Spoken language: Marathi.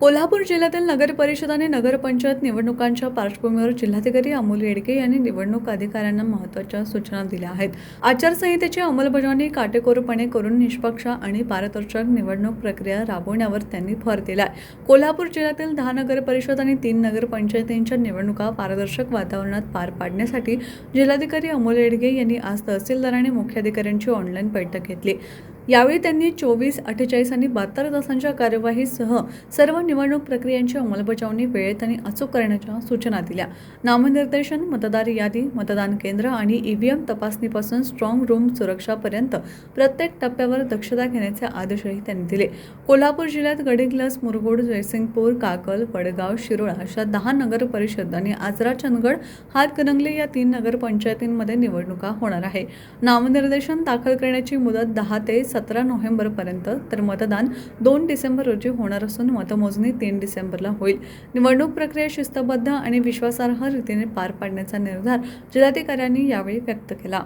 कोल्हापूर जिल्ह्यातील नगर परिषद आणि नगरपंचायत निवडणुकांच्या पार्श्वभूमीवर जिल्हाधिकारी अमोल येडके यांनी निवडणूक अधिकाऱ्यांना महत्त्वाच्या सूचना दिल्या आहेत. आचारसंहितेची अंमलबजावणी काटेकोरपणे करून निष्पक्ष आणि पारदर्शक निवडणूक प्रक्रिया राबवण्यावर त्यांनी भर दिलाय. कोल्हापूर जिल्ह्यातील दहा नगर परिषद आणि तीन नगरपंचायतींच्या निवडणुका पारदर्शक वातावरणात पार पाडण्यासाठी जिल्हाधिकारी अमोल येडगे यांनी आज तहसीलदार आणि मुख्याधिकाऱ्यांची ऑनलाईन बैठक घेतली. यावेळी त्यांनी चोवीस अठ्ठेचाळीस आणि बहात्तर तासांच्या कार्यवाहीसह सर्व निवडणूक प्रक्रियांची अंमलबजावणी वेळेत आणि अचूक करण्याच्या सूचना दिल्या. नामनिर्देशन मतदार यादी मतदान केंद्र आणि ईव्हीएम तपासणीपासून स्ट्रॉंग रूम सुरक्षापर्यंत प्रत्येक टप्प्यावर दक्षता घेण्याचे आदेशही त्यांनी दिले. कोल्हापूर जिल्ह्यात गडिंग्लस मुरगुड जयसिंगपूर काकल वडगाव शिरोळा अशा दहा नगर परिषद आणि आजरा चंदगड हातकणंगले या तीन नगरपंचायतींमध्ये निवडणुका होणार आहे. नामनिर्देशन दाखल करण्याची मुदत दहा ते सतरा नोव्हेंबरपर्यंत तर मतदान दोन डिसेंबर रोजी होणार असून मतमोजणी तीन डिसेंबरला होईल. निवडणूक प्रक्रिया शिस्तबद्ध आणि विश्वासार्ह रीतीने पार पाडण्याचा निर्धार जिल्हाधिकाऱ्यांनी यावेळी व्यक्त केला.